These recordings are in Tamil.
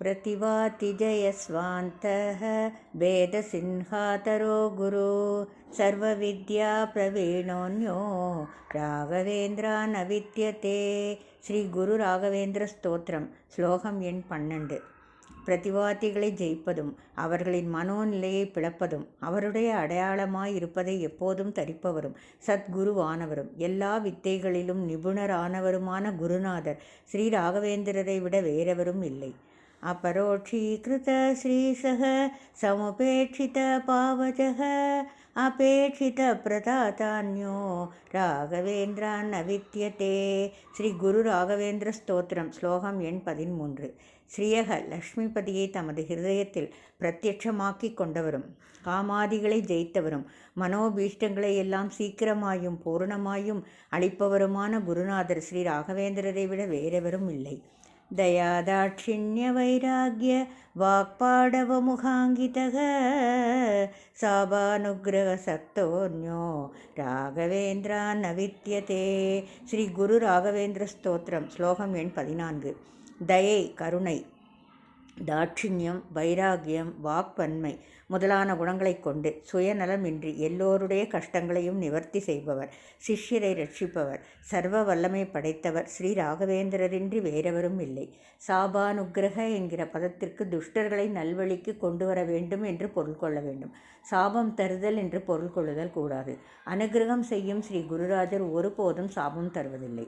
प्रतिभाति जयस्वान्तः वेदसिंहातरो गुरु सर्वविद्याप्रवीणोऽन्यो ராகவேந்திரா ந வித்யதே ஸ்ரீ குரு ராகவேந்திர ஸ்தோத்திரம் ஸ்லோகம் எண் பன்னெண்டு பிரதிவாதிகளை ஜெயிப்பதும் அவர்களின் மனோநிலையை பிளப்பதும் அவருடைய அடையாளமாய் இருப்பதை எப்போதும் தரிப்பவரும் சத்குருவானவரும் எல்லா வித்தைகளிலும் நிபுணரானவருமான குருநாதர் ஸ்ரீ ராகவேந்திரரை விட வேறெவரும் இல்லை अपरोक्षीकृत श्रीसः समुपेक्षितपावचः अपेक्षितप्रदातान्यो ராகவேந்திரான் வித்தியதே ஸ்ரீ குரு ராகவேந்திர ஸ்தோத்திரம் ஸ்லோகம் எண் பதிமூன்று ஸ்ரீயக லக்ஷ்மிபதியை தமது ஹிருதயத்தில் பிரத்யட்சமாக்கி கொண்டவரும் காமாதிகளை ஜெயித்தவரும் மனோபீஷ்டங்களை எல்லாம் சீக்கிரமாயும் பூரணமாயும் அளிப்பவருமான குருநாதர் ஸ்ரீ ராகவேந்திரரை விட வேறெவரும் இல்லை दयादाक्षिण्यवैराग्य वाक्पाडवमुखाङ्गितः साबानुग्रहसक्तोऽन्यो ராகவேந்திரா ந வித்தியதே ஸ்ரீ குரு ராகவேந்திர ஸ்தோத்திரம் ஸ்லோகம் எண் பதினான்கு தயை கருணை தாட்சிணியம் வைராகியம் வாக்பன்மை முதலான குணங்களைக் கொண்டு சுயநலமின்றி எல்லோருடைய கஷ்டங்களையும் நிவர்த்தி செய்பவர் சிஷ்யரை ரட்சிப்பவர் சர்வ வல்லமை படைத்தவர் ஸ்ரீ ராகவேந்திரரின்றி வேறெவரும் இல்லை. சாபானுக்கிரக என்கிற பதத்திற்கு துஷ்டர்களை நல்வழிக்கு கொண்டு வர வேண்டும் என்று பொருள் கொள்ள வேண்டும். சாபம் தருதல் என்று பொருள் கொள்ளுதல் கூடாது. அனுகிரகம் செய்யும் ஸ்ரீ குருராஜர் ஒருபோதும் சாபம் தருவதில்லை.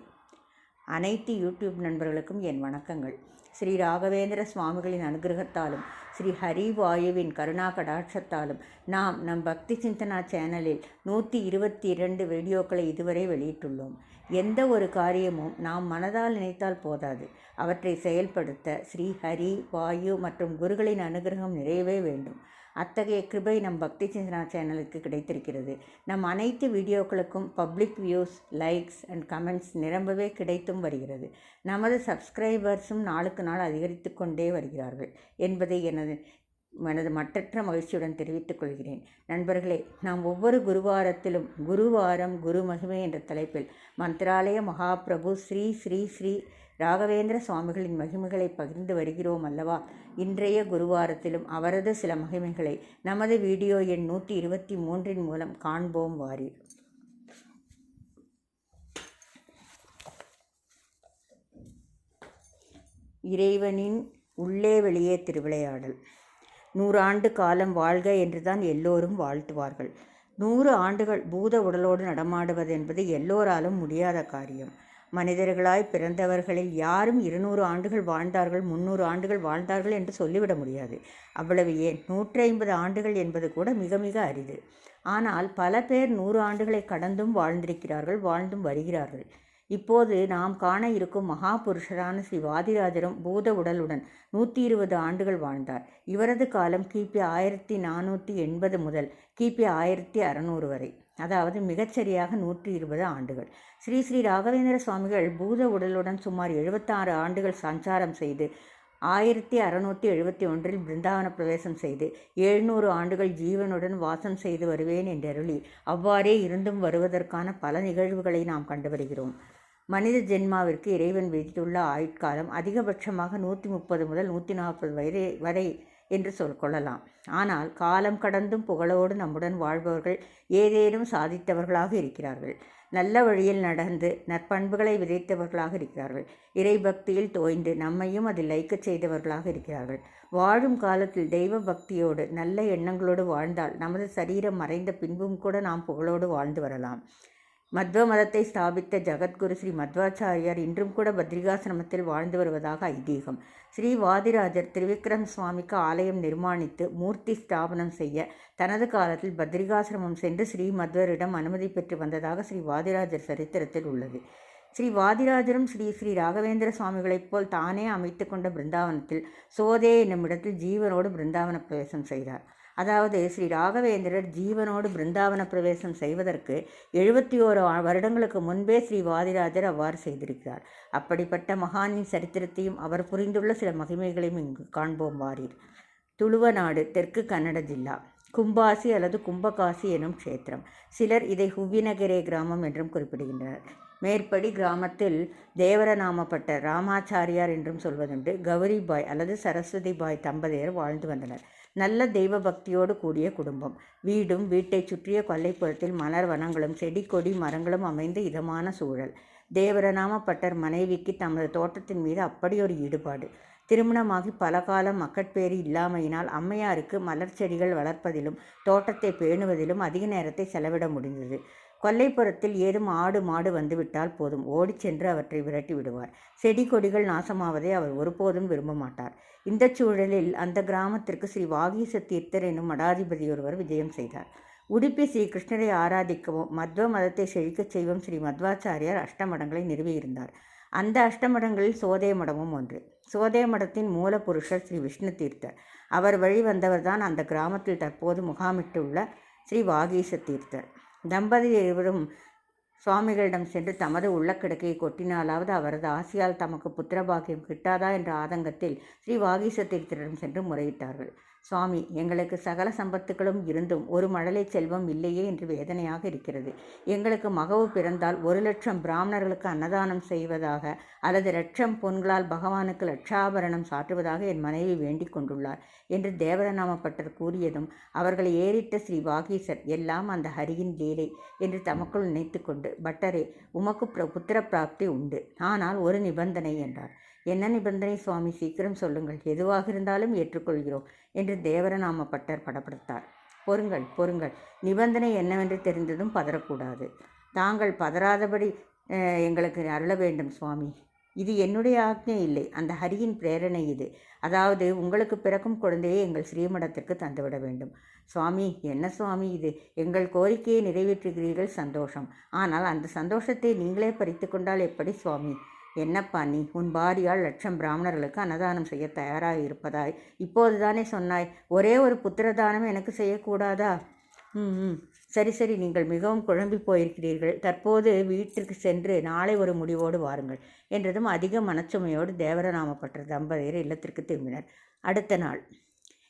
அனைத்து யூடியூப் நண்பர்களுக்கும் என் வணக்கங்கள். ஸ்ரீ ராகவேந்திர சுவாமிகளின் அனுகிரகத்தாலும் ஸ்ரீ ஹரிவாயுவின் கருணா கடாட்சத்தாலும் நாம் நம் பக்தி சிந்தனா சேனலில் நூற்றி இருபத்தி இரண்டு வீடியோக்களை இதுவரை வெளியிட்டுள்ளோம். எந்த ஒரு காரியமும் நாம் மனதால் நினைத்தால் போதாது. அவற்றை செயல்படுத்த ஸ்ரீ ஹரி வாயு மற்றும் குருகளின் அனுகிரகம் நிறையவே வேண்டும். அத்தகைய கிருபை நம் பக்தி சிந்தனா சேனலுக்கு கிடைத்திருக்கிறது. நம் அனைத்து வீடியோக்களுக்கும் public views likes and comments நிரம்பவே கிடைத்தும் வருகிறது. நமது சப்ஸ்கிரைபர்ஸும் நாளுக்கு நாள் அதிகரித்து கொண்டே வருகிறார்கள் என்பதை எனது எனது மற்றற்ற மகிழ்ச்சியுடன் தெரிவித்துக் கொள்கிறேன். நண்பர்களே நாம் ஒவ்வொரு குருவாரத்திலும் குருவாரம் குரு மகிமை என்ற தலைப்பில் மந்திராலய மகாபிரபு ஸ்ரீ ஸ்ரீ ஸ்ரீ ராகவேந்திர சுவாமிகளின் மகிமைகளை பகிர்ந்து வருகிறோம் அல்லவா? இன்றைய குருவாரத்திலும் அவரது சில மகிமைகளை நமது வீடியோ எண் நூற்றி இருபத்தி மூன்றின் மூலம் காண்போம் வாரி இறைவனின் உள்ளே வெளியே திருவிளையாடல். நூறாண்டு காலம் வாழ்க என்றுதான் எல்லோரும் வாழ்த்துவார்கள். நூறு ஆண்டுகள் பூத உடலோடு நடமாடுவது என்பது எல்லோராலும் முடியாத காரியம். மனிதர்களாய் பிறந்தவர்களில் யாரும் இருநூறு ஆண்டுகள் வாழ்ந்தார்கள் முந்நூறு ஆண்டுகள் வாழ்ந்தார்கள் என்று சொல்லிவிட முடியாது. அவ்வளவு ஏன்? நூற்றி ஐம்பது ஆண்டுகள் என்பது கூட மிக மிக அரிது. ஆனால் பல பேர் நூறு ஆண்டுகளை கடந்தும் வாழ்ந்திருக்கிறார்கள் வாழ்ந்தும் வருகிறார்கள். இப்போது நாம் காண இருக்கும் மகா புருஷரான ஸ்ரீ வாதிராஜரும் பூத உடலுடன் நூற்றி இருபது ஆண்டுகள் வாழ்ந்தார். இவரது காலம் கிபி ஆயிரத்தி நானூற்றி எண்பது முதல் கிபி ஆயிரத்தி அறநூறு வரை. அதாவது மிகச்சரியாக நூற்றி இருபது ஆண்டுகள். ஸ்ரீ ஸ்ரீ ராகவேந்திர சுவாமிகள் பூத உடலுடன் சுமார் எழுபத்தாறு ஆண்டுகள் சஞ்சாரம் செய்து ஆயிரத்தி அறநூற்றி எழுபத்தி ஒன்றில் பிருந்தாவன பிரவேசம் செய்து எழுநூறு ஆண்டுகள் ஜீவனுடன் வாசம் செய்து வருவேன் என்றருளி அவ்வாறே இருந்தும் வருவதற்கான பல நிகழ்வுகளை நாம் கண்டு வருகிறோம். மனித ஜென்மாவிற்கு இறைவன் விதித்துள்ள ஆயுட்காலம் அதிகபட்சமாக நூற்றி முப்பது முதல் நூற்றி நாற்பது வயது வரை என்று சொல் கொள்ளலாம். ஆனால் காலம் கடந்தும் புகழோடு நம்முடன் வாழ்பவர்கள் ஏதேனும் சாதித்தவர்களாக இருக்கிறார்கள். நல்ல வழியில் நடந்து நற்பண்புகளை விதைத்தவர்களாக இருக்கிறார்கள். இறை பக்தியில் தோய்ந்து நம்மையும் அதில் லைக்கச் செய்தவர்களாக இருக்கிறார்கள். வாழும் காலத்தில் தெய்வ பக்தியோடு நல்ல எண்ணங்களோடு வாழ்ந்தால் நமது சரீரம் மறைந்த பின்பும் கூட நாம் புகழோடு வாழ்ந்து வரலாம். மத்வ மதத்தை ஸ்தாபித்த ஜகத்குரு ஸ்ரீ மத்வாச்சாரியார் இன்றும் கூட பத்ரிகாசிரமத்தில் வாழ்ந்து வருவதாக ஐதீகம். ஸ்ரீ வாதிராஜர் திருவிக்ரம் சுவாமிக்கு ஆலயம் நிர்மாணித்து மூர்த்தி ஸ்தாபனம் செய்ய தனது காலத்தில் பத்ரிகாசிரமம் சென்று ஸ்ரீ மத்வரிடம் அனுமதி பெற்று வந்ததாக ஸ்ரீ வாதிராஜர் சரித்திரத்தில் உள்ளது. ஸ்ரீ வாதிராஜரும் ஸ்ரீ ஸ்ரீ ராகவேந்திர சுவாமிகளைப் போல் தானே அமைத்து கொண்ட பிருந்தாவனத்தில் சோதே என்னும் இடத்தில் ஜீவனோடு பிருந்தாவன பிரவேசம் செய்தார். அதாவது ஸ்ரீ ராகவேந்திரர் ஜீவனோடு பிருந்தாவன பிரவேசம் செய்வதற்கு எழுபத்தி ஓரு வருடங்களுக்கு முன்பே ஸ்ரீ வாதிராஜர் அவ்வாறு செய்திருக்கிறார். அப்படிப்பட்ட மகானின் சரித்திரத்தையும் அவர் புரிந்துள்ள சில மகிமைகளையும் இங்கு காண்போம் வாரீர். துளுவ நாடு தெற்கு கன்னட ஜில்லா. கும்பாசி அல்லது கும்பகாசி எனும் க்ஷேத்திரம். சிலர் இதை ஹுவினகரே கிராமம் என்றும் குறிப்பிடுகின்றனர். மேற்படி கிராமத்தில் தேவரநாமப்பட்ட ராமாச்சாரியார் என்றும் சொல்வதுண்டு. கௌரிபாய் அல்லது சரஸ்வதி பாய் தம்பதியர் வாழ்ந்து வந்தனர். நல்ல தெய்வ பக்தியோடு கூடிய குடும்பம். வீடும் வீட்டைச் சுற்றிய கொல்லைப்புறத்தில் மலர் வனங்களும் செடி கொடி மரங்களும் அமைந்த இதமான சூழல். தேவரநாமப்பட்டர் மனைவிக்கு தமது தோட்டத்தின் மீது அப்படி ஒரு ஈடுபாடு. திருமணமாகி பல காலம் மக்கட்பேறு இல்லாமையினால் அம்மையாருக்கு மலர் செடிகள் வளர்ப்பதிலும் தோட்டத்தை பேணுவதிலும் அதிக நேரத்தை செலவிட முடிந்தது. கொல்லைப்புறத்தில் ஏதும் ஆடு மாடு வந்துவிட்டால் போதும். ஓடிச் சென்று அவற்றை விரட்டி விடுவார். செடி கொடிகள் நாசமாவதை அவர் ஒருபோதும் விரும்ப மாட்டார். இந்த சூழலில் அந்த கிராமத்திற்கு ஸ்ரீ வாகீச தீர்த்தர் என்னும் மடாதிபதி ஒருவர் விஜயம் செய்தார். உடுப்பி ஸ்ரீ கிருஷ்ணரை ஆராதிக்கவும் மத்வ மதத்தை செழிக்கச் செய்வோம் ஸ்ரீ மத்வாச்சாரியார் அஷ்டமடங்களை நிறுவியிருந்தார். அந்த அஷ்டமடங்களில் சோதய மடமும் ஒன்று. சோதய மடத்தின் மூலபுருஷர் ஸ்ரீ விஷ்ணு தீர்த்தர் அவர் வழி வந்தவர்தான் அந்த கிராமத்தில் தற்போது முகாமிட்டுள்ள ஸ்ரீ வாகீச தீர்த்தர் தம்பதி இருவரும் சுவாமிகளிடம் சென்று தமது உள்ளக்கிடக்கையை கொட்டினாலாவது அவரது ஆசையால் தமக்கு புத்திரபாக்கியம் கிட்டாதா என்ற ஆதங்கத்தில் ஸ்ரீ வாகீச தீர்த்தரிடம் சென்று முறையிட்டார்கள். சுவாமி எங்களுக்கு சகல சம்பத்துகளும் இருந்தும் ஒரு மழலை செல்வம் இல்லையே என்று வேதனையாக இருக்கிறது. எங்களுக்கு மகவு பிறந்தால் ஒரு லட்சம் பிராமணர்களுக்கு அன்னதானம் செய்வதாக அல்லது லட்சம் பொன்களால் பகவானுக்கு லட்சாபரணம் சாற்றுவதாக என் மனைவி வேண்டிக் கொண்டுள்ளார் என்று தேவரநாமப்பட்டர் கூறியதும் அவர்களை ஏறிட்ட ஸ்ரீ வாகீசர் எல்லாம் அந்த ஹரியின் லீலை என்று தமக்குள் நினைத்து கொண்டு பட்டரே உமக்கு புத்திர பிராப்தி உண்டு. ஆனால் ஒரு நிபந்தனை என்றார். என்ன நிபந்தனை சுவாமி? சீக்கிரம் சொல்லுங்கள். எதுவாக இருந்தாலும் ஏற்றுக்கொள்கிறோம் என்று தேவரநாம பட்டர் படப்படுத்தார். பொறுங்கள் பொறுங்கள். நிபந்தனை என்னவென்று தெரிந்ததும் பதறக்கூடாது. தாங்கள் பதறாதபடி எங்களுக்கு அருள வேண்டும் சுவாமி. இது என்னுடைய ஆக்ஞை இல்லை. அந்த ஹரியின் பிரேரணை இது. அதாவது உங்களுக்கு பிறக்கும் குழந்தையை எங்கள் ஸ்ரீமடத்திற்கு தந்துவிட வேண்டும். சுவாமி என்ன சுவாமி இது? எங்கள் கோரிக்கையை நிறைவேற்றுகிறீர்கள் சந்தோஷம். ஆனால் அந்த சந்தோஷத்தை நீங்களே பறித்து கொண்டால் எப்படி சுவாமி? என்னப்பா நீ? உன் பாரியால் லட்சம் பிராமணர்களுக்கு அன்னதானம் செய்ய தயாராக இருப்பதாய். இப்போது தானே சொன்னாய். ஒரே ஒரு புத்திரதானம் எனக்கு செய்யக்கூடாதா? ம் ம். சரி சரி. நீங்கள் மிகவும் குழம்பி போயிருக்கிறீர்கள். தற்போது வீட்டிற்கு சென்று நாளை ஒரு முடிவோடு வாருங்கள் என்றதும் அதிக மனச்சுமையோடு தேவரநாமப்பட்ட தம்பதியர் இல்லத்திற்கு திரும்பினர். அடுத்த நாள்.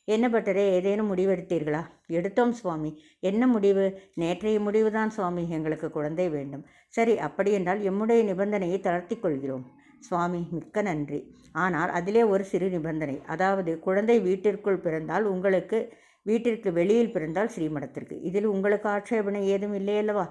என்ன பட்டரே ஏதேனும் முடிவெடுத்தீர்களா? எடுத்தோம் சுவாமி. என்ன முடிவு? நேற்றைய முடிவுதான் சுவாமி. எங்களுக்கு குழந்தை வேண்டும். சரி அப்படியென்றால் எம்முடைய நிபந்தனையை தளர்த்தி கொள்கிறோம். சுவாமி மிக்க நன்றி. ஆனால் அதிலே ஒரு சிறு நிபந்தனை. அதாவது குழந்தை வீட்டிற்குள் பிறந்தால் உங்களுக்கு வீட்டிற்கு வெளியில் பிறந்தால் ஸ்ரீமடத்திற்கு. இதில் உங்களுக்கு ஆட்சேபனை ஏதும் இல்லையல்லவா?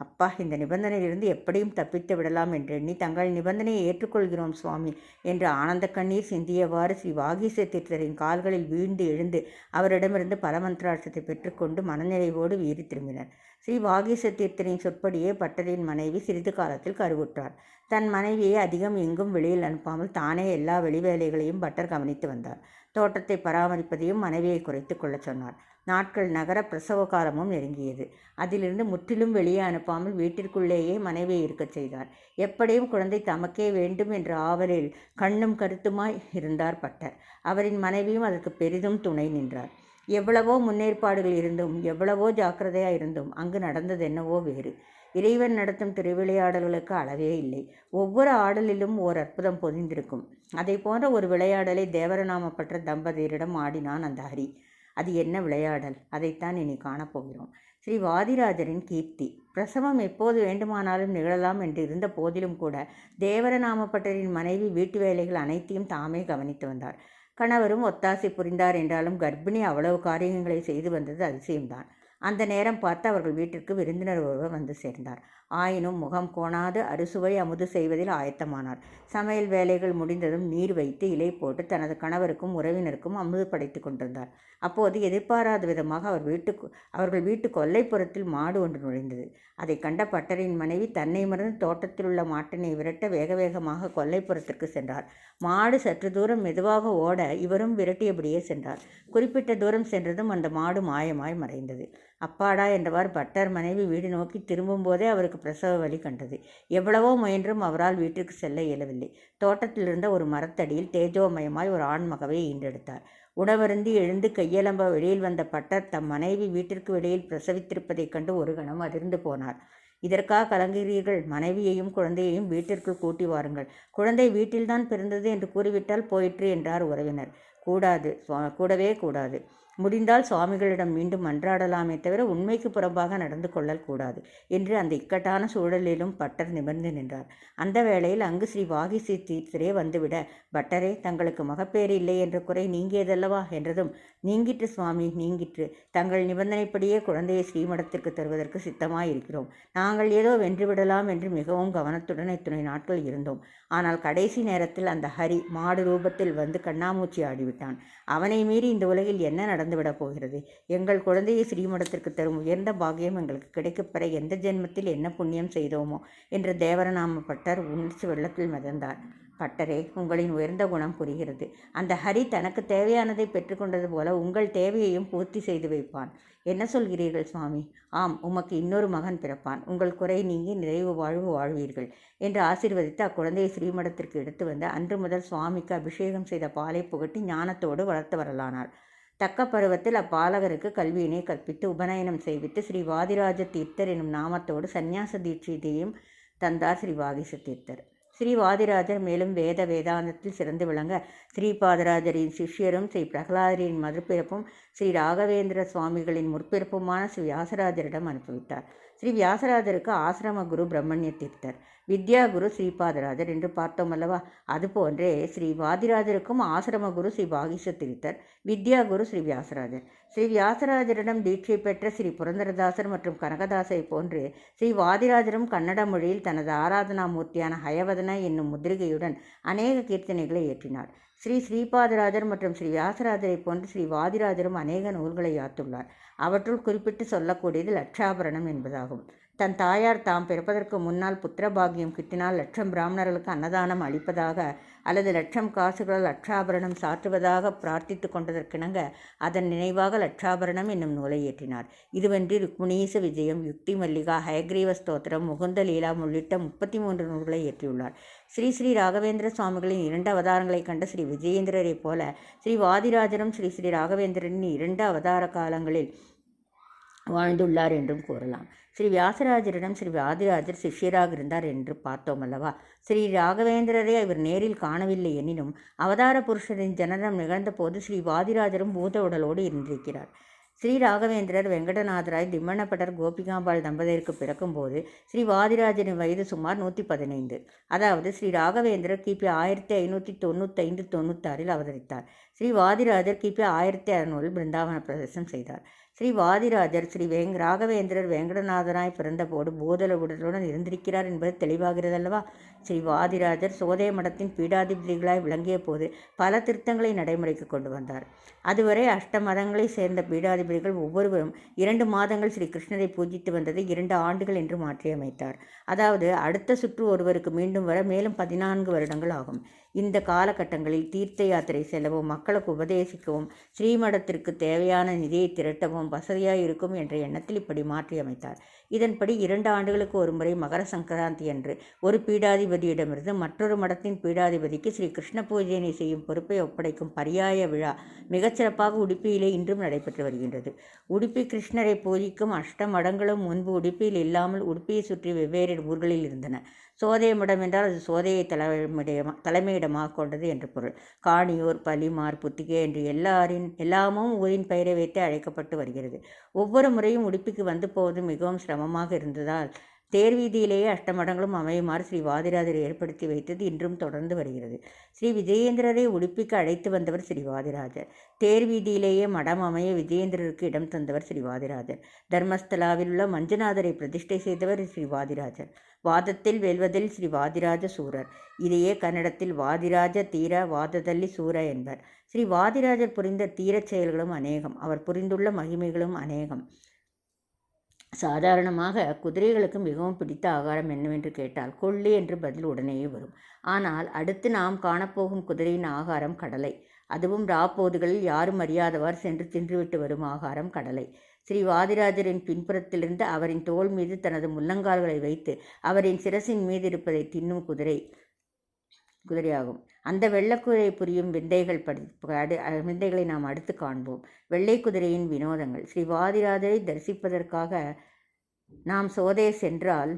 அப்பா இந்த நிபந்தனையிலிருந்து எப்படியும் தப்பித்து விடலாம் என்று எண்ணி தங்கள் நிபந்தனையை ஏற்றுக்கொள்கிறோம் சுவாமி என்று ஆனந்த கண்ணீர் சிந்தியவாறு ஸ்ரீ வாகீச தீர்த்தரின் கால்களில் வீழ்ந்து எழுந்து அவரிடமிருந்து பலமந்திராட்சத்தை பெற்றுக்கொண்டு மனநிறைவோடு வீறி திரும்பினர். ஸ்ரீ வாகீச தீர்த்தரின் சொற்படியே பட்டரின் மனைவி சிறிது காலத்தில் கருவுற்றார் தன் மனைவியை அதிகம் எங்கும் வெளியில் அனுப்பாமல் தானே எல்லா வெளிவேலைகளையும் பட்டர் கவனித்து வந்தார். தோட்டத்தை பராமரிப்பதையும் மனைவியை குறைத்து கொள்ளச் சொன்னார். நாட்கள் நகர பிரசவகாலமும் நெருங்கியது. அதிலிருந்து முற்றிலும் வெளியே அனுப்பாமல் வீட்டிற்குள்ளேயே மனைவியை இருக்கச் செய்தார். எப்படியும் குழந்தை தமக்கே வேண்டும் என்ற ஆவலில் கண்ணும் கருத்துமாய் இருந்தார் பட்டர். அவரின் மனைவியும் அதற்கு பெரிதும் துணை நின்றார். எவ்வளவோ முன்னேற்பாடுகள் இருந்தும் எவ்வளவோ ஜாக்கிரதையாக இருந்தும் அங்கு நடந்தது என்னவோ வேறு. இறைவன் நடத்தும் திருவிளையாடல்களுக்கு அளவே இல்லை. ஒவ்வொரு ஆடலிலும் ஓர் அற்புதம் பொதிந்திருக்கும். அதை போன்ற ஒரு விளையாடலை தேவரநாமப்பட்ட தம்பதியரிடம் ஆடினான் அந்த ஹரி அது என்ன விளையாடல்? அதைத்தான் இனி காணப்போகிறோம். ஸ்ரீ வாதிராஜரின் கீர்த்தி. பிரசவம் எப்போது வேண்டுமானாலும் நிகழலாம் என்று இருந்த போதிலும் கூட தேவரநாமப்பட்டரின் மனைவி வீட்டு வேலைகள் அனைத்தையும் தாமே கவனித்து வந்தார். கணவரும் ஒத்தாசை புரிந்தார் என்றாலும் கர்ப்பிணி அவ்வளவு காரியங்களை செய்து வந்தது அதிசயம்தான். அந்த நேரம் பார்த்து அவர்கள் வீட்டிற்கு விருந்தினர் ஒருவர் வந்து சேர்ந்தார். ஆயினும் முகம் கோணாது அறுசுவை அமுது செய்வதில் ஆயத்தமானார். சமையல் வேலைகள் முடிந்ததும் நீர் வைத்து இலை போட்டு தனது கணவருக்கும் உறவினருக்கும் அமுது படைத்து கொண்டிருந்தார். அப்போது எதிர்பாராத விதமாக அவர் வீட்டுக்கு அவர்கள் வீட்டு கொல்லைப்புறத்தில் மாடு ஒன்று நுழைந்தது. அதை கண்ட பட்டரின் மனைவி தன்னை மறந்து தோட்டத்தில் உள்ள மாட்டினை விரட்ட வேக வேகமாக கொல்லைப்புறத்திற்கு சென்றார். மாடு சற்று தூரம் மெதுவாக ஓட இவரும் விரட்டியபடியே சென்றார். குறிப்பிட்ட தூரம் சென்றதும் அந்த மாடு மாயமாய் மறைந்தது. அப்பாடா என்றவாறு பட்டர் மனைவி வீடு நோக்கி திரும்பும் போதே அவருக்கு பிரசவ வழி கண்டது. எவ்வளவோ முயன்றும் அவரால் வீட்டிற்கு செல்ல இயலவில்லை. தோட்டத்தில் இருந்த ஒரு மரத்தடியில் தேஜோமயமாய் ஒரு ஆண்மகவை ஈண்டெடுத்தார் உணவருந்தி எழுந்து கையலம்ப வெளியில் வந்த பட்டர் தம் மனைவி வீட்டிற்கு வெளியில் பிரசவித்திருப்பதைக் கண்டு ஒரு கணம் அதிர்ந்து போனார். இதற்காக கலங்குகிறீர்கள். மனைவியையும் குழந்தையையும் வீட்டிற்குள் கூட்டி வாருங்கள். குழந்தை வீட்டில்தான் பிறந்தது என்று கூறிவிட்டால் போயிற்று என்றார் உறவினர். கூடாது. கூடவே கூடாது. முடிந்தால் சுவாமிகளிடம் மீண்டும் மன்றாடலாமே தவிர உண்மைக்கு புறம்பாக நடந்து கொள்ளல் கூடாது என்று அந்த இக்கட்டான சூழலிலும் பட்டர் நிமிர்ந்து நின்றார். அந்த வேளையில் அங்கு ஸ்ரீ வாகிசி தீர்த்தரே வந்துவிட பட்டரே தங்களுக்கு மகப்பேறு இல்லை என்ற குறை நீங்கியதல்லவா? என்றதும் நீங்கிற்று சுவாமி நீங்கிற்று. தங்கள் நிபந்தனைப்படியே குழந்தையை ஸ்ரீமடத்திற்கு தருவதற்கு சித்தமாயிருக்கிறோம். நாங்கள் ஏதோ வென்றுவிடலாம் என்று மிகவும் கவனத்துடன் இத்துணை நாட்கள் இருந்தோம். ஆனால் கடைசி நேரத்தில் அந்த ஹரி மாடு ரூபத்தில் வந்து கண்ணாமூச்சி ஆடிவிட்டான். அவனை மீறி இந்த உலகில் என்ன நடந்துவிடப் போகிறது. எங்கள் குழந்தையை ஸ்ரீமடத்திற்கு தரும் உயர்ந்த பாகியம் எங்களுக்கு கிடைக்கப்பெற எந்த ஜென்மத்தில் என்ன புண்ணியம் செய்தோமோ என்று தேவரநாம பட்டர் உணர்ச்சி வெள்ளத்தில் மிதந்தார். பட்டரே உங்களின் உயர்ந்த குணம் புரிகிறது. அந்த ஹரி தனக்கு தேவையானதை பெற்றுக்கொண்டது போல உங்கள் தேவையையும் பூர்த்தி செய்து வைப்பான். என்ன சொல்கிறீர்கள் சுவாமி? ஆம் உமக்கு இன்னொரு மகன் பிறப்பான். உங்கள் குறை நீங்கி நிறைவு வாழ்வு வாழ்வீர்கள் என்று ஆசீர்வதித்து அக்குழந்தையை ஸ்ரீமடத்திற்கு எடுத்து வந்து அன்று முதல் சுவாமிக்கு அபிஷேகம் செய்த பாலை புகட்டி ஞானத்தோடு வளர்த்து வரலானார் தக்க பருவத்தில் அப்பாலகருக்கு கல்வியினை கற்பித்து உபநயனம் செய்வித்து ஸ்ரீ வாதிராஜ தீர்த்தர் எனும் நாமத்தோடு சந்நியாச தீட்சிதையும் தந்தார் ஸ்ரீ வாகிச தீர்த்தர். ஸ்ரீ வாதிராஜர் மேலும் வேத வேதாந்தத்தில் சிறந்து விளங்க ஸ்ரீபாதராஜரின் சிஷ்யரும் ஸ்ரீ பிரகலாதரின் மறுபிறப்பும் ஸ்ரீ ராகவேந்திர சுவாமிகளின் முற்பிறப்புமான ஸ்ரீ வியாசராஜரிடம் அனுப்பிவிட்டார் ஸ்ரீ வியாசராஜருக்கு ஆசிரம குரு பிரம்மண்ய தீர்த்தர். வித்யா குரு ஸ்ரீபாதராஜர் என்று பார்த்தோம் அல்லவா? அதுபோன்றே ஸ்ரீ வாதிராஜருக்கும் ஆசிரம குரு ஸ்ரீ பாகிச தீர்த்தர் வித்யா குரு ஸ்ரீ வியாசராஜர். ஸ்ரீ வியாசராஜரிடம் தீட்சை பெற்ற ஸ்ரீ புரந்தரதாசர் மற்றும் கனகதாசை போன்று ஸ்ரீ வாதிராஜரும் கன்னட மொழியில் தனது ஆராதனா மூர்த்தியான ஹயவதன என்னும் முதிரிகையுடன் அநேக கீர்த்தனைகளை ஏற்றினார். ஸ்ரீ ஸ்ரீபாதராஜர் மற்றும் ஸ்ரீ வியாசராஜரை போன்று ஸ்ரீ வாதிராஜரும் அநேக நூல்களை யாத்துள்ளார் அவற்றுள் குறிப்பிட்டு சொல்லக்கூடியது லட்சாபரணம் என்பதாகும். தன் தாயார் தாம் பிறப்பதற்கு முன்னால் புத்திரபாகியம் கிட்டினால் லட்சம் பிராமணர்களுக்கு அன்னதானம் அளிப்பதாக அல்லது லட்சம் காசுகளால் லட்சாபரணம் சாற்றுவதாக பிரார்த்தித்து கொண்டதற்கிணங்க அதன் நினைவாக லட்சாபரணம் என்னும் நூலை ஏற்றினார். இதுவன்றி ருக்மிணீச விஜயம் யுக்தி மல்லிகா ஹயக்ரீவ ஸ்தோத்திரம் முகுந்த லீலாம் உள்ளிட்ட முப்பத்தி மூன்று நூல்களை ஏற்றியுள்ளார். ஸ்ரீ ஸ்ரீ ராகவேந்திர சுவாமிகளின் இரண்டு அவதாரங்களை கண்ட ஸ்ரீ விஜயேந்திரரைப் போல ஸ்ரீ வாதிராஜரும் ஸ்ரீ ஸ்ரீ ராகவேந்திரனின் இரண்டு அவதார காலங்களில் வாழ்ந்துள்ளார் என்றும் கூறலாம். ஸ்ரீ வியாசராஜரிடம் ஸ்ரீ வாதிராஜர் சிஷ்யராக இருந்தார் என்று பார்த்தோம் அல்லவா? ஸ்ரீ ராகவேந்திரரை இவர் நேரில் காணவில்லை எனினும் அவதார புருஷரின் ஜனனம் நிகழ்ந்த போது ஸ்ரீ வாதிராஜரும் பூத உடலோடு இருந்திருக்கிறார். ஸ்ரீ ராகவேந்திரர் வெங்கடநாதராய் திம்மணப்படர் கோபிகாம்பாள் தம்பதியருக்கு பிறக்கும்போது ஸ்ரீ வாதிராஜனின் வயது சுமார் நூற்றி பதினைந்து அதாவது ஸ்ரீ ராகவேந்திரர் கிபி ஆயிரத்தி ஐநூற்றி தொண்ணூத்தைந்து தொண்ணூத்தாறில் அவதரித்தார். ஸ்ரீ வாதிராஜர் கிபி ஆயிரத்தி அறநூறில் பிருந்தாவன பிரதேசம் செய்தார். ஸ்ரீ வாதிராஜர் ஸ்ரீ வேங் ராகவேந்திரர் வேங்கடநாதனாய் பிறந்தபோது பூதல உடலுடன் இருந்திருக்கிறார் என்பது தெளிவாகிறதல்லவா? ஸ்ரீ வாதிராஜர் சோதய மடத்தின் பீடாதிபதிகளாய் விளங்கிய போது பல திருத்தங்களை நடைமுறைக்கு கொண்டு வந்தார். அதுவரை அஷ்ட மதங்களை சேர்ந்த பீடாதிபதிகள் ஒவ்வொருவரும் இரண்டு மாதங்கள் ஸ்ரீ கிருஷ்ணரை பூஜித்து வந்ததை இரண்டு ஆண்டுகள் என்று மாற்றியமைத்தார். அதாவது அடுத்த சுற்று ஒருவருக்கு மீண்டும் வர மேலும் பதினான்கு வருடங்கள் ஆகும். இந்த காலகட்டங்களில் தீர்த்த யாத்திரை செல்லவும் மக்களுக்கு உபதேசிக்கவும் ஸ்ரீமடத்திற்கு தேவையான நிதியை திரட்டவும் வசதியாக இருக்கும் என்ற எண்ணத்தில் இப்படி மாற்றியமைத்தார் இதன்படி இரண்டு ஆண்டுகளுக்கு ஒரு முறை மகர சங்கராந்தி அன்று ஒரு பீடாதிபதியிடமிருந்து மற்றொரு மடத்தின் பீடாதிபதிக்கு ஸ்ரீ கிருஷ்ண பூஜையினை செய்யும் பொறுப்பை ஒப்படைக்கும் பரியாய விழா மிகச்சிறப்பாக உடுப்பியிலே இன்றும் நடைபெற்று வருகின்றது. உடுப்பி கிருஷ்ணரை பூஜிக்கும் அஷ்ட மடங்களும் முன்பு உடுப்பியில் இல்லாமல் உடுப்பியை சுற்றி வெவ்வேறு ஊர்களில் இருந்தன. சோதையமிடம் என்றால் அது சோதையை தலைமையிடமாக தலைமையிடமாக கொண்டது என்று பொருள். காணியூர் பலிமார் புத்திகை என்று எல்லாரின் எல்லாமும் ஊரின் பெயரை வைத்து அழைக்கப்பட்டு வருகிறது. ஒவ்வொரு முறையும் உடுப்பிக்கு வந்து போவது மிகவும் சிரமமாக இருந்ததால் தேர்வீதியிலேயே அஷ்டமடங்களும் அமையுமாறு ஸ்ரீ வாதிராஜர் ஏற்படுத்தி வைத்தது இன்றும் தொடர்ந்து வருகிறது. ஸ்ரீ விஜயேந்திரரை உடுப்பிக்கு அழைத்து வந்தவர் ஸ்ரீ வாதிராஜர். தேர்வீதியிலேயே மடம் அமைய விஜயேந்திரருக்கு இடம் தந்தவர் ஸ்ரீ வாதிராஜர். தர்மஸ்தலாவில் உள்ள மஞ்சுநாதரை பிரதிஷ்டை செய்தவர் ஸ்ரீ வாதிராஜர். வாதத்தில் வெல்வதில் ஸ்ரீ வாதிராஜ சூரர். இதையே கன்னடத்தில் வாதிராஜ தீர வாததல்லி சூர என்பர். ஸ்ரீ வாதிராஜர் புரிந்த தீரச் செயல்களும் அநேகம். அவர் புரிந்துள்ள மகிமைகளும் அநேகம். சாதாரணமாக குதிரைகளுக்கு மிகவும் பிடித்த ஆகாரம் என்னவென்று கேட்டால் கொள்ளி என்று பதில் உடனேயே வரும். ஆனால் அடுத்து நாம் காணப்போகும் குதிரையின் ஆகாரம் கடலை. அதுவும் ராப்போதுகளில் யாரும் அறியாதவார் சென்று தின்றுவிட்டு வரும் ஆகாரம் கடலை. ஸ்ரீ வாதிராஜரின் பின்புறத்திலிருந்து அவரின் தோல் மீது தனது முள்ளங்கால்களை வைத்து அவரின் சிரசின் மீது இருப்பதை தின்னும் குதிரை குதிரையாகும். அந்த வெள்ளக்குதிரை புரியும் விந்தைகள் படி விந்தைகளை நாம் அடுத்து காண்போம். வெள்ளை குதிரையின் வினோதங்கள். ஸ்ரீ வாதிராஜரை தரிசிப்பதற்காக நாம் சோதே சென்றால்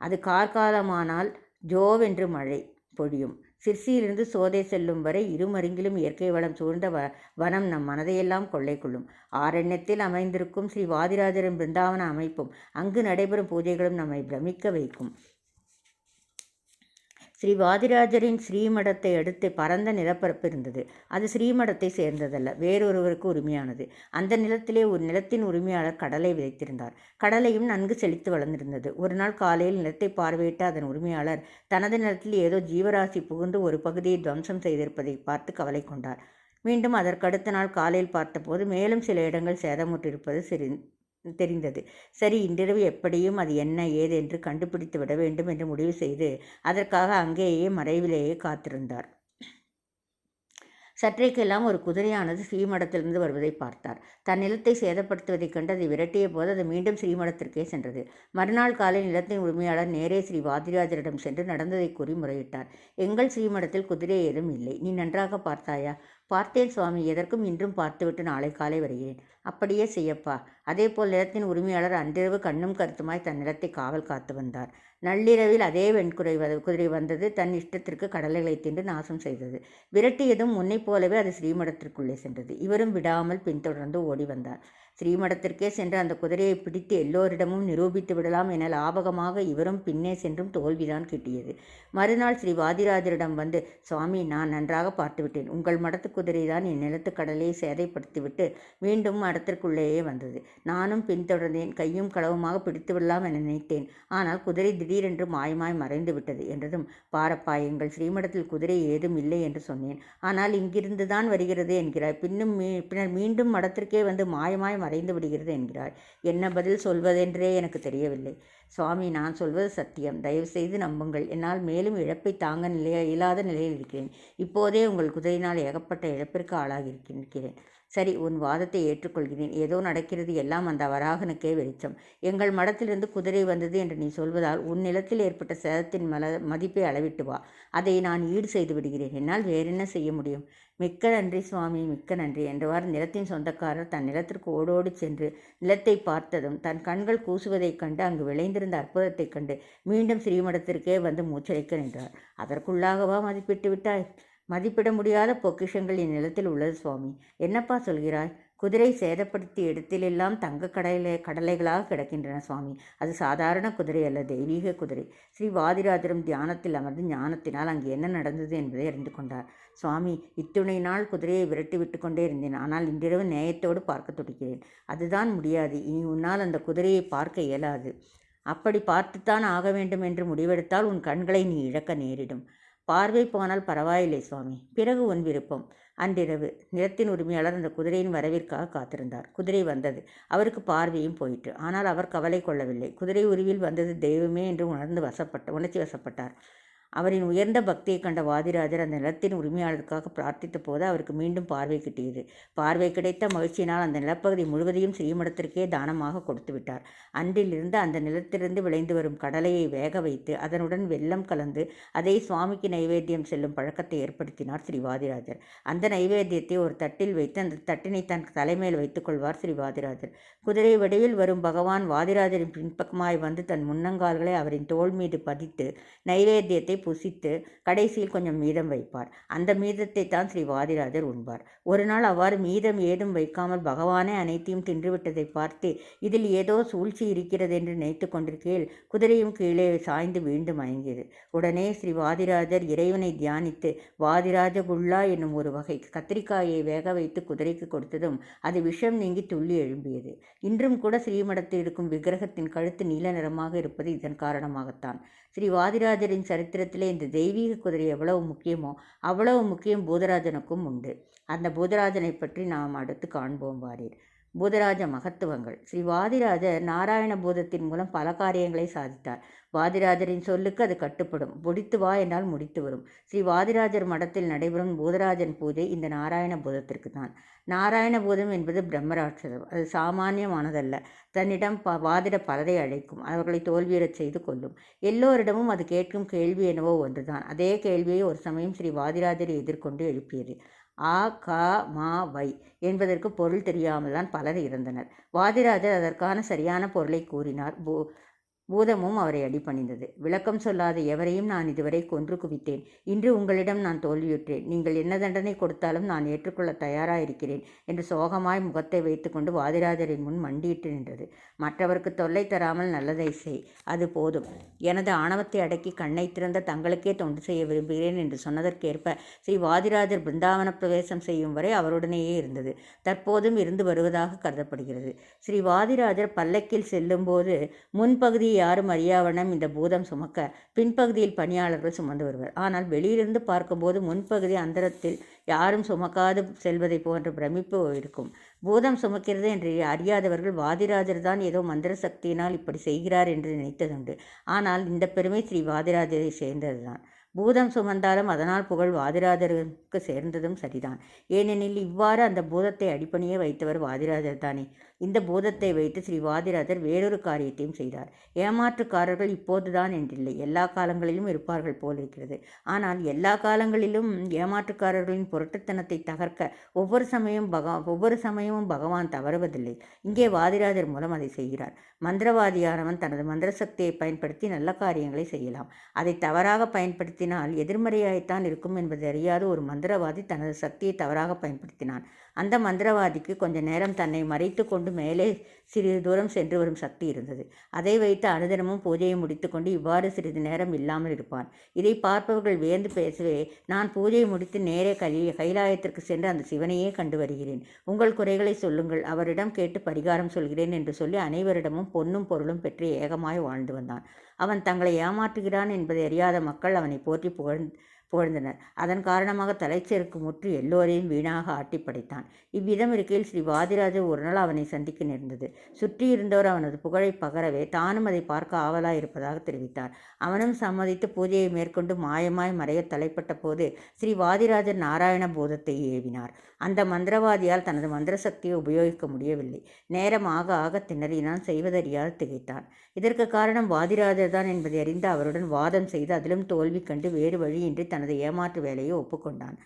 அது கார்காலமானால் ஜோவென்று மழை பொழியும். சிற்சியிலிருந்து சோதை செல்லும் வரை இருமருங்கிலும் இயற்கை வளம் சூழ்ந்த வ வனம் நம் மனதையெல்லாம் கொள்ளை கொள்ளும் ஆரண்யத்தில் அமைந்திருக்கும் ஸ்ரீ வாதிராஜரின் பிருந்தாவன அமைப்பும் அங்கு நடைபெறும் பூஜைகளும் நம்மை பிரமிக்க வைக்கும். ஸ்ரீ வாதிராஜரின் ஸ்ரீமடத்தை அடுத்து பரந்த நிலப்பரப்பு இருந்தது. அது ஸ்ரீமடத்தை சேர்ந்ததல்ல வேறொருவருக்கு உரிமையானது. அந்த நிலத்திலே ஒரு நிலத்தின் உரிமையாளர் கடலை விதைத்திருந்தார். கடலையும் நன்கு செழித்து வளர்ந்திருந்தது. ஒரு நாள் காலையில் நிலத்தை பார்வையிட்ட அதன் உரிமையாளர் தனது நிலத்தில் ஏதோ ஜீவராசி புகுந்து ஒரு பகுதியை துவம்சம் செய்திருப்பதை பார்த்து கவலை கொண்டார். மீண்டும் அதற்கடுத்த நாள் காலையில் பார்த்தபோது மேலும் சில இடங்கள் சேதமுற்றிருப்பது சிறி தெரிந்தது. சரி இன்றிரவு எப்படியும் அது என்ன ஏது என்று கண்டுபிடித்து விட வேண்டும் என்று முடிவு செய்து அதற்காக அங்கேயே மறைவிலேயே காத்திருந்தார். சற்றைக்கெல்லாம் ஒரு குதிரையானது ஸ்ரீமடத்திலிருந்து வருவதை பார்த்தார். தன் நிலத்தை சேதப்படுத்துவதைக் கண்டு அதை விரட்டிய போது அது மீண்டும் ஸ்ரீமடத்திற்கே சென்றது. மறுநாள் காலை நிலத்தின் உரிமையாளர் நேரே ஸ்ரீ வாதிராஜரிடம் சென்று நடந்ததை கூறி முறையிட்டார். எங்கள் ஸ்ரீமடத்தில் குதிரை ஏதும் இல்லை. நீ நன்றாக பார்த்தாயா? பார்த்தேன் சுவாமி. எதற்கும் இன்றும் பார்த்துவிட்டு நாளை காலை வருகிறேன். அப்படியே செய்யப்பா. அதேபோல் நிலத்தின் உரிமையாளர் அன்றிரவு கண்ணும் கருத்துமாய் தன் நிலத்தை காவல் காத்து வந்தார். நள்ளிரவில் அதே வெண்குறை குதிரை வந்தது. தன் இஷ்டத்திற்கு கடலைகளை தின்று நாசம் செய்தது. விரட்டியதும் முன்னைப் போலவே அது ஸ்ரீமடத்திற்குள்ளே சென்றது. இவரும் விடாமல் பின்தொடர்ந்து ஓடி வந்தார். ஸ்ரீமடத்திற்கே சென்று அந்த குதிரையை பிடித்து எல்லோரிடமும் நிரூபித்து விடலாம் என லாபகமாக இவரும் பின்னே சென்றும் தோல்விதான் கிட்டியது. மறுநாள் ஸ்ரீ வாதிராஜரிடம் வந்து சுவாமி நான் நன்றாக பார்த்துவிட்டேன். உங்கள் மடத்து குதிரை தான் என் நிலத்து கடலையை சேதைப்படுத்திவிட்டு மீண்டும் மடத்திற்குள்ளேயே வந்தது. நானும் பின்தொடர்ந்தேன். கையும் களவுமாக பிடித்து விடலாம் என நினைத்தேன். ஆனால் குதிரை திடீரென்று மாயமாய் மறைந்து விட்டது என்றதும் பாரப்பா எங்கள் ஸ்ரீமடத்தில் குதிரை ஏதும் இல்லை என்று சொன்னேன். ஆனால் இங்கிருந்து தான் வருகிறது என்கிறார் பின்னும் மீ பின்னர் மீண்டும் மடத்திற்கே வந்து மாயமாய் மறைந்து விடுகிறது என்கிறார் என்ன பதில் சொல்வதென்றே எனக்கு தெரியவில்லை. சுவாமி நான் சொல்வது சத்தியம். தயவுசெய்து நம்புங்கள். என்னால் மேலும் இழப்பை தாங்க நிலைய இயலாத நிலையில் இருக்கிறேன். இப்போதே உங்கள் குதிரையினால் ஏகப்பட்ட இழப்பிற்கு ஆளாகி இருக்கிறேன் சரி உன் வாதத்தை ஏற்றுக்கொள்கிறேன். ஏதோ நடக்கிறது எல்லாம் அந்த வராகனுக்கே வெளிச்சம். எங்கள் மடத்திலிருந்து குதிரை வந்தது என்று நீ சொல்வதால் உன் நிலத்தில் ஏற்பட்ட சேதத்தின் மல மதிப்பை அளவிட்டு வா. அதை நான் ஈடு செய்து விடுகிறேன். என்னால் வேறென்ன செய்ய முடியும்? மிக்க நன்றி சுவாமி மிக்க நன்றி என்றவாறு நிலத்தின் சொந்தக்காரர் தன் நிலத்திற்கு ஓடோடி சென்று நிலத்தை பார்த்ததும் தன் கண்கள் கூசுவதைக் கண்டு அங்கு விளைந்திருந்த அற்புதத்தைக் கண்டு மீண்டும் ஸ்ரீமடத்திற்கே வந்து மூச்சடைக்க நின்றார். அதற்குள்ளாகவா மதிப்பிட்டு விட்டாய்? மதிப்பிட முடியாத பொக்கிஷங்கள் என் நிலத்தில் உள்ளது சுவாமி. என்னப்பா சொல்கிறாய்? குதிரை சேதப்படுத்தி இடத்திலெல்லாம் தங்க கடலை கடலைகளாக கிடக்கின்றன சுவாமி. அது சாதாரண குதிரை அல்ல தெய்வீக குதிரை. ஸ்ரீ வாதிராஜரும் தியானத்தில் அமர்ந்து ஞானத்தினால் அங்கு என்ன நடந்தது என்பதை அறிந்து கொண்டார். சுவாமி இத்துணை நாள் குதிரையை விரட்டி விட்டு கொண்டே இருந்தேன். ஆனால் இன்றிரவு நேயத்தோடு பார்க்க துடிக்கிறேன் அதுதான் முடியாது. இனி உன்னால் அந்த குதிரையை பார்க்க இயலாது. அப்படி பார்த்துத்தான் ஆக வேண்டும் என்று முடிவெடுத்தால் உன் கண்களை நீ இழக்க நேரிடும். பார்வை போனால் பரவாயில்லை சுவாமி. பிறகு உன் விருப்பம். அன்றிரவு நிலத்தின் உரிமையாளர் அந்த குதிரையின் வரவிற்காக காத்திருந்தார். குதிரை வந்தது. அவருக்கு பார்வையும் போயிற்று. ஆனால் அவர் கவலை கொள்ளவில்லை. குதிரை உருவில் வந்தது தெய்வமே என்று உணர்ந்து வசப்பட்ட உணர்ச்சி வசப்பட்டார். அவரின் உயர்ந்த பக்தியை கண்ட வாதிராஜர் அந்த நிலத்தின் உரிமையாளருக்காக பிரார்த்தித்த போது அவருக்கு மீண்டும் பார்வை கிட்டியது. பார்வை கிடைத்த மகிழ்ச்சியினால் அந்த நிலப்பகுதி முழுவதையும் ஸ்ரீமடத்திற்கே தானமாக கொடுத்து விட்டார் அன்றிலிருந்து அந்த நிலத்திலிருந்து விளைந்து வரும் கடலையை வேக வைத்து அதனுடன் வெள்ளம் கலந்து அதை சுவாமிக்கு நைவேத்தியம் செல்லும் பழக்கத்தை ஏற்படுத்தினார் ஸ்ரீ வாதிராஜர். அந்த நைவேத்தியத்தை ஒரு தட்டில் வைத்து அந்த தட்டினை தன் தலைமையில் வைத்துக் கொள்வார் ஸ்ரீ வாதிராஜர். குதிரை வடிவில் வரும் பகவான் வாதிராஜரின் பின்பக்கமாய் வந்து தன் முன்னங்கால்களை அவரின் தோல் மீது பதித்து நைவேத்தியத்தை புசித்து கடைசியில் கொஞ்சம் மீதம் வைப்பார். அந்த மீதத்தை தான் ஸ்ரீ வாதிராஜர் உண்பார். ஒரு நாள் அவ்வாறு மீதம் ஏதும் வைக்காமல் பகவானே அனைத்தையும் தின்றுவிட்டதை பார்த்து இதில் ஏதோ சூழ்ச்சி இருக்கிறது என்று நினைத்து கொண்டிருக்கையில் குதிரையும் கீழே சாய்ந்து வீண்டு மயங்கியது. உடனே ஸ்ரீ வாதிராஜர் இறைவனை தியானித்து வாதிராஜ குல்லா என்னும் ஒரு வகை கத்திரிக்காயை வேக வைத்து குதிரைக்கு கொடுத்ததும் அது விஷம் நீங்கி துள்ளி எழும்பியது. இன்றும் கூட ஸ்ரீமடத்தில் இருக்கும் விக்கிரகத்தின் கழுத்து நீல நிறமாக இருப்பது இதன் காரணமாகத்தான். ஸ்ரீ வாதிராஜரின் சரித்திரத்திலே இந்த தெய்வீக குதிரை எவ்வளவு முக்கியமோ அவ்வளவு முக்கியம் பூதராஜனுக்கும் உண்டு. அந்த பூதராஜனை பற்றி நாம் அடுத்து காண்போம் வாரீர். பூதராஜ மகத்துவங்கள். ஸ்ரீ வாதிராஜர் நாராயண பூதத்தின் மூலம் பல காரியங்களை சாதித்தார். வாதிராஜரின் சொல்லுக்கு அது கட்டுப்படும். முடித்து வா என்றால் முடித்து வரும். ஸ்ரீ வாதிராஜர் மடத்தில் நடைபெறும் பூதராஜன் பூஜை இந்த நாராயண பூதத்திற்கு தான். நாராயண பூதம் என்பது பிரம்மராட்சதம். அது சாமானியமானதல்ல. தன்னிடம் ப வாதிட பலரை அழைக்கும். அவர்களை தோல்வியுறச் செய்து கொள்ளும் எல்லோரிடமும் அது கேட்கும் கேள்வி என்னவோ ஒன்றுதான். அதே கேள்வியை ஒரு சமயம் ஸ்ரீ வாதிராஜரை எதிர்கொண்டு எழுப்பியது. ஆ க மா வை என்பதற்கு பொருள் தெரியாமல் தான் பலர் இருந்தனர் வாதிராஜர் அதற்கான சரியான பொருளை கூறினார். பூ பூதமும் அவரை அடிபணிந்தது. விளக்கம் சொல்லாத எவரையும் நான் இதுவரை கொன்று குவித்தேன். இன்று உங்களிடம் நான் தோல்வியுற்றேன். நீங்கள் என்ன தண்டனை கொடுத்தாலும் நான் ஏற்றுக்கொள்ள தயாராயிருக்கிறேன் என்று சோகமாய் முகத்தை வைத்துக்கொண்டு வாதிராஜரின் முன் மண்டியிட்டு நின்றது. மற்றவருக்கு தொல்லை தராமல் நல்லதை செய். அது போதும். எனது ஆணவத்தை அடக்கி கண்ணை திறந்த தங்களுக்கே தொண்டு செய்ய விரும்புகிறேன் என்று சொன்னதற்கேற்ப ஸ்ரீ வாதிராஜர் பிருந்தாவன பிரவேசம் செய்யும் வரை அவருடனேயே இருந்தது. தற்போதும் இருந்து வருவதாக கருதப்படுகிறது. ஸ்ரீ வாதிராஜர் பல்லக்கில் செல்லும்போது முன்பகுதி யாரும் அறியாவண்ணம் இந்த பூதம் சுமக்க பின்பகுதியில் பணியாளர்கள் சுமந்து வருவர். ஆனால் வெளியிலிருந்து பார்க்கும்போது முன்பகுதி அந்தரத்தில் யாரும் சுமக்காது செல்வதை போன்ற பிரமிப்பு இருக்கும். பூதம் சுமக்கிறது என்று அறியாதவர்கள் வாதிராஜர் தான் ஏதோ மந்திர சக்தியினால் இப்படி செய்கிறார் என்று நினைத்ததுண்டு. ஆனால் இந்த பெருமை ஸ்ரீ வாதிராஜரை சேர்ந்ததுதான். பூதம் சுமந்தாலும் அதனால் புகழ் வாதிராஜருக்கு சேர்ந்ததும் சரிதான். ஏனெனில் இவ்வாறு அந்த பூதத்தை அடிப்பணியே வைத்தவர் வாதிராஜர் தானே. இந்த பூதத்தை வைத்து ஸ்ரீ வாதிராஜர் வேறொரு காரியத்தையும் செய்தார். ஏமாற்றுக்காரர்கள் இப்போதுதான் என்றில்லை. எல்லா காலங்களிலும் இருப்பார்கள் போல் இருக்கிறது. ஆனால் எல்லா காலங்களிலும் ஏமாற்றுக்காரர்களின் பொருட்டுத்தனத்தை தகர்க்க ஒவ்வொரு சமயம் பகவா ஒவ்வொரு சமயமும் பகவான் தவறுவதில்லை. இங்கே வாதிராஜர் மூலம் அதை செய்கிறார். மந்திரவாதியானவன் தனது மந்திர சக்தியை பயன்படுத்தி நல்ல காரியங்களை செய்யலாம். அதை தவறாக பயன்படுத்தினால் எதிர்மறையாய்த்தான் இருக்கும் என்பதை அறியாத ஒரு மந்திரவாதி தனது சக்தியை தவறாக பயன்படுத்தினான். அந்த மந்திரவாதிக்கு கொஞ்ச நேரம் தன்னை மறைத்து கொண்டு மேலே சிறிது தூரம் சென்று வரும் சக்தி இருந்தது. அதை வைத்து அனுதினமும் பூஜையை முடித்துக்கொண்டு இவ்வாறு சிறிது நேரம் இல்லாமல் இருப்பான். இதை பார்ப்பவர்கள் வியந்து பேசவே நான் பூஜையை முடித்து நேரே கலி கைலாயத்திற்கு சென்று அந்த சிவனையே கண்டு வருகிறேன். உங்கள் குறைகளை சொல்லுங்கள். அவரிடம் கேட்டு பரிகாரம் சொல்கிறேன் என்று சொல்லி அனைவரிடமும் பொன்னும் பொருளும் பெற்று ஏகமாய் வாழ்ந்து வந்தான். அவன் தங்களை ஏமாற்றுகிறான் என்பதை அறியாத மக்கள் அவனை போற்றி புகழ் புகழ்ந்தனர். அதன் காரணமாக தலைச்செருக்கு முற்று எல்லோரையும் வீணாக ஆட்டி படைத்தான். இவ்விதம் இருக்கையில் ஸ்ரீ வாதிராஜர் ஒரு நாள் அவனை சந்திக்க நேர்ந்தது. சுற்றி இருந்தவர் அவனது புகழை பகரவே தானும் அதை பார்க்க ஆவலாய் இருப்பதாக தெரிவித்தார். அவனும் சம்மதித்து பூஜையை மேற்கொண்டு மாயமாய் மறைய தலைப்பட்ட போது ஸ்ரீ வாதிராஜர் நாராயண போதத்தை ஏவினார். அந்த மந்திரவாதியால் தனது மந்திர சக்தியை உபயோகிக்க முடியவில்லை. நேரம் ஆக ஆக திணறினான் செய்வதறியாது திகைத்தான். இதற்கு காரணம் வாதிராஜர் தான் என்பதை அறிந்து அவருடன் வாதம் செய்து அதிலும் தோல்வி கண்டு வேறு வழியின்றி தனது ஏமாற்று வேலையை ஒப்புக்கொண்டான்.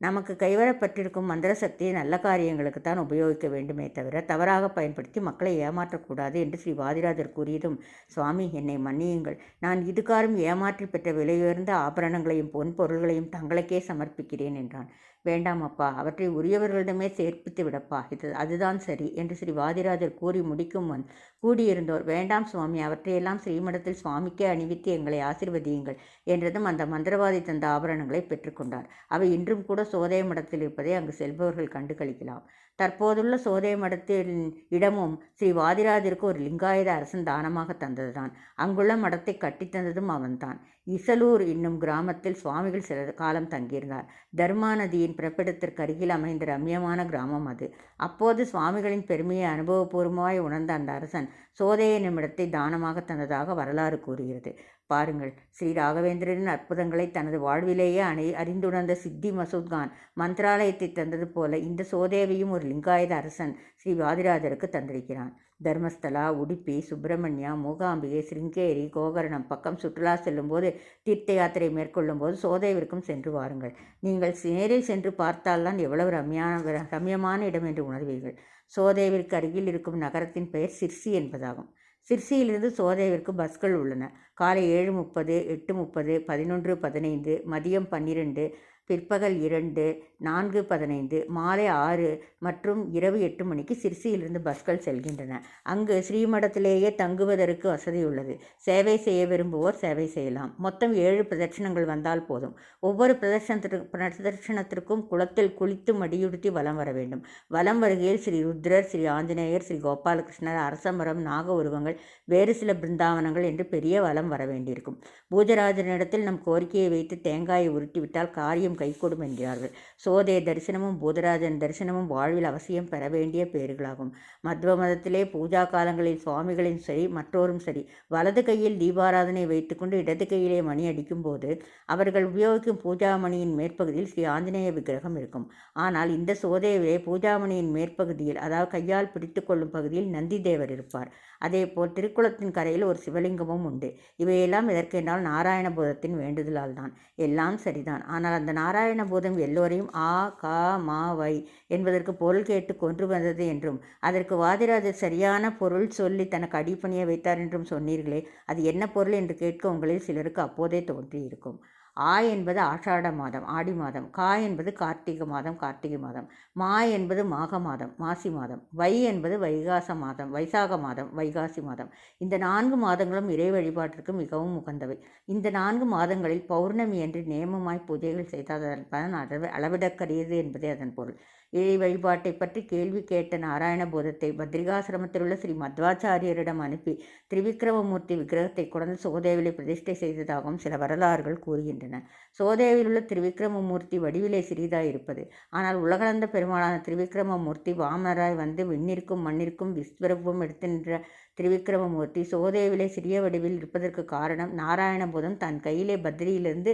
நமக்கு கைவரப்பட்டிருக்கும் மந்திர சக்தியை நல்ல காரியங்களுக்கு தான் உபயோகிக்க வேண்டுமே தவிர தவறாக பயன்படுத்தி மக்களை ஏமாற்றக்கூடாது என்று ஸ்ரீ வாதிராஜர் கூறியதும் சுவாமி என்னை மன்னியுங்கள். நான் இதுகாரும் ஏமாற்றி பெற்ற விலையுயர்ந்த ஆபரணங்களையும் பொன் பொருள்களையும் தங்களுக்கே சமர்ப்பிக்கிறேன் என்றான். வேண்டாம் அப்பா அவற்றை உரியவர்களிடமே சேர்ப்பித்து விடப்பா. இது அதுதான் சரி என்று ஸ்ரீ வாதிராஜர் கூறி முடிக்கும் முன் கூடியிருந்தோர் வேண்டாம் சுவாமி அவற்றையெல்லாம் ஸ்ரீமடத்தில் சுவாமிக்கே அணிவித்து எங்களை ஆசிர்வதியுங்கள் என்றதும் அந்த மந்திரவாதி தந்த ஆபரணங்களை பெற்றுக்கொண்டார் அவை இன்றும் கூட சோதய மடத்தில் இருப்பதை அங்கு செல்பவர்கள் கண்டு கழிக்கலாம் தற்போதுள்ள சோதய மடத்தின் இடமும் ஸ்ரீ வாதிராஜருக்கு ஒரு லிங்காயுத அரசன் தானமாக தந்ததுதான். அங்குள்ள மடத்தை கட்டித்தந்ததும் அவன்தான். இசலூர் என்னும் கிராமத்தில் சுவாமிகள் சில காலம் தங்கியிருந்தார். தர்மா நதியின் பிறப்பிடத்திற்கு அருகில் அமைந்த ரம்யமான கிராமம் அது. அப்போது சுவாமிகளின் பெருமையை அனுபவபூர்வமாய் உணர்ந்த அந்த அரசன் சோதைய நிமிடத்தை தானமாக தந்ததாக வரலாறு கூறுகிறது. பாருங்கள் ஸ்ரீ ராகவேந்திரனின் அற்புதங்களை தனது வாழ்விலேயே அணி அறிந்துணர்ந்த சித்தி மசூத்கான் மந்திராலயத்தை தந்தது போல இந்த சோதேவையும் ஒரு லிங்காயத அரசன் ஸ்ரீ வாதிராஜருக்கு தந்திருக்கிறான். தர்மஸ்தலா உடுப்பி சுப்பிரமணியா மூகாம்பிகை சிருங்கேரி கோகர்ணம் பக்கம் சுற்றுலா செல்லும்போது தீர்த்த யாத்திரை மேற்கொள்ளும் போது சோதேவிற்கும் சென்று வாருங்கள். நீங்கள் நேரில் சென்று பார்த்தால்தான் எவ்வளவு ரம்யான ரம்யமான இடம் என்று உணர்வீர்கள். சோதேவிற்கு அருகில் இருக்கும் நகரத்தின் பெயர் சிர்சி என்பதாகும். சிர்சியிலிருந்து சோதேவிற்கு பஸ்கள் உள்ளன. காலை ஏழு முப்பது எட்டு முப்பது பதினொன்று பதினைந்து மதியம் பன்னிரெண்டு பிற்பகல் இரண்டு நான்கு பதினைந்து மாலை ஆறு மற்றும் இரவு எட்டு மணிக்கு சிர்சியிலிருந்து பஸ்கள் செல்கின்றன. அங்கு ஸ்ரீமடத்திலேயே தங்குவதற்கு வசதி உள்ளது. சேவை செய்ய விரும்புவோர் சேவை செய்யலாம். மொத்தம் ஏழு பிரதட்சணங்கள் வந்தால் போதும். ஒவ்வொரு பிரதர்ஷனத்திற்கு பிரதட்சணத்திற்கும் குளத்தில் குளித்து மடியுடுத்தி வலம் வர வேண்டும். வலம் வருகையில் ஸ்ரீ ருத்ரர் ஸ்ரீ ஆஞ்சநேயர் ஸ்ரீ கோபாலகிருஷ்ணர் அரசமரம் நாக உருவங்கள் வேறு சில பிருந்தாவனங்கள் என்று பெரிய வலம் வர வேண்டியிருக்கும். பூஜராஜனிடத்தில் நம் கோரிக்கையை வைத்து தேங்காயை உருட்டிவிட்டால் காரியம் கைகூடும் என்கிறார்கள். சோதே தரிசனமும் பூதராஜன் தரிசனமும் வாழ்வில் அவசியம் பெற வேண்டிய பேறுகளாகும் மத்வ மதத்திலே பூஜா காலங்களில் சுவாமிகளின் சரி மற்றோரும் சரி வலது கையில் தீபாராதனை வைத்துக்கொண்டு இடது கையிலே மணி அடிக்கும் போது அவர்கள் உபயோகிக்கும் பூஜாமணியின் மேற்பகுதியில் ஸ்ரீ ஆஞ்சநேய விக்கிரகம் இருக்கும். ஆனால் இந்த சோதேவிலே பூஜாமணியின் மேற்பகுதியில் அதாவது கையால் பிடித்து கொள்ளும் பகுதியில் நந்தி தேவர் இருப்பார். அதேபோல் திருக்குளத்தின் கரையில் ஒரு சிவலிங்கமும் உண்டு. இவையெல்லாம் எதற்கென்றால் நாராயணபுதத்தின் வேண்டுதலால் தான். எல்லாம் சரிதான். ஆனால் அந்த நாராயண பூதம் எல்லோரையும் ஆ கா மா வை என்பதற்கு பொருள் கேட்டு கொன்று வந்தது என்றும் அதற்கு வாதிராஜர் சரியான பொருள் சொல்லி தனக்கு அடிப்பணிய வைத்தார் என்றும் சொன்னீர்களே அது என்ன பொருள் என்று கேட்க உங்களில் சிலருக்கு அப்போதே தோன்றியிருக்கும். ஆ என்பது ஆஷாட மாதம் ஆடி மாதம். கா என்பது கார்த்திகை மாதம் கார்த்திகை மாதம். மா என்பது மாக மாதம் மாசி மாதம். வை என்பது வைகாச மாதம் வைசாக மாதம் வைகாசி மாதம். இந்த நான்கு மாதங்களும் இறை வழிபாட்டிற்கு மிகவும் உகந்தவை. இந்த நான்கு மாதங்களில் பௌர்ணமி என்று நேமமாய் பூஜைகள் செய்தால் அதன் பலன் அளவு அளவிடக்கரியது என்பதே அதன் பொருள். இறை வழிபாட்டை பற்றி கேள்வி கேட்ட நாராயணபோதத்தை பத்ரிகாசிரமத்தில் உள்ள ஸ்ரீ மத்வாச்சாரியரிடம் அனுப்பி திரிவிக்ரமமூர்த்தி விக்கிரகத்தை கொண்டு சோதேவிலை பிரதிஷ்டை செய்ததாகவும் சில வரலாறுகள் கூறுகின்றன. சோதேவில் உள்ள திரிவிக்ரமமூர்த்தி வடிவிலே சிறிதாய் இருப்பது. ஆனால் உலகளந்த பெருமாளான திரிவிக்ரமமூர்த்தி வாமனராய் வந்து விண்ணிற்கும் மண்ணிற்கும் விஸ்வரூபம் எடுத்து நின்ற திரிவிக்ரமமூர்த்தி சோதேவிலே சிறிய வடிவில் இருப்பதற்கு காரணம் நாராயணபூதம் தன் கையிலே பத்ரியிலிருந்து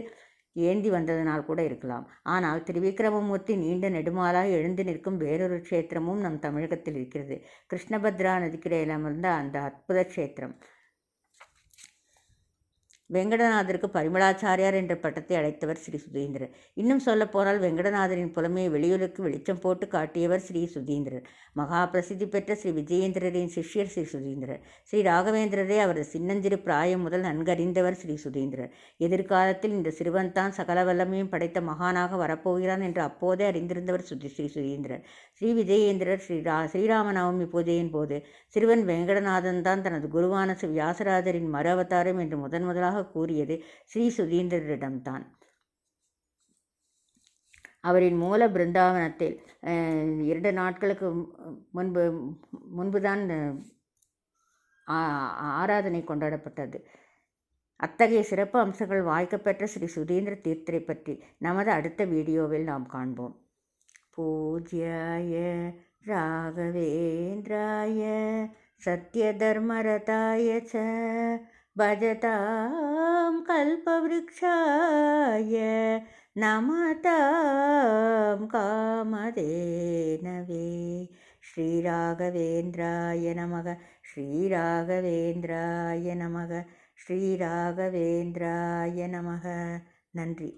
ஏந்தி வந்ததனால் கூட இருக்கலாம். ஆனால் திருவிக்கிரமமூர்த்தி நீண்ட நெடுமாலாய் எழுந்து நிற்கும் வேறொரு க்ஷேத்திரமும் நம் தமிழகத்தில் இருக்கிறது. கிருஷ்ணபத்ரா நதிக்கரையிலமர்ந்த அந்த அற்புத க்ஷேத்திரம். வெங்கடநாதருக்கு பரிமளாச்சாரியார் என்ற பட்டத்தை அழைத்தவர் ஸ்ரீ சுதீந்திரர். இன்னும் சொல்லப்போனால் வெங்கடநாதரின் புலமையை வெளியுலக்கு வெளிச்சம் போட்டு காட்டியவர் ஸ்ரீ சுதீந்திரர். மகா பிரசித்தி பெற்ற ஸ்ரீ விஜயேந்திரரின் சிஷ்யர் ஸ்ரீ சுதீந்திரர். ஸ்ரீ ராகவேந்திரரே அவரது சின்னஞ்சிறு பிராயம் முதல் நன்கறிந்தவர் ஸ்ரீ சுதீந்திரர். எதிர்காலத்தில் இந்த சிறுவன் தான் சகல வல்லமையும் படைத்த மகானாக வரப்போகிறான் என்று அப்போதே அறிந்திருந்தவர் சுதி ஸ்ரீ சுதீந்திரர். ஸ்ரீ விஜயேந்திரர் ஸ்ரீ ரா ஸ்ரீராமநவமி பூஜையின் போது சிறுவன் வெங்கடநாதன் தான் தனது குருவான ஸ்ரீ வியாசராஜரின் மறு அவதாரம் என்று முதன் முதலாக கூறியது ஸ்ரீ சுதீந்திரரிடம்தான் அவரின் மூல பிருந்தாவனத்தில் இரண்டு நாட்களுக்கு முன்பு முன்புதான் ஆராதனை கொண்டாடப்பட்டது. அத்தகைய சிறப்பு அம்சங்கள் வாய்க்கப்பெற்ற ஸ்ரீ சுதீந்திர தீர்த்தரை பற்றி நமது அடுத்த வீடியோவில் நாம் காண்போம். பூஜ்யாய ராகவேन्द्राय सत्यधर्मरताय च भजतां कल्पवृक्षाय नमतां कामधेनवे श्रीराघवेन्द्राय नमः श्रीराघवेन्द्राय नमः श्रीराघवेन्द्राय नमः नन्रि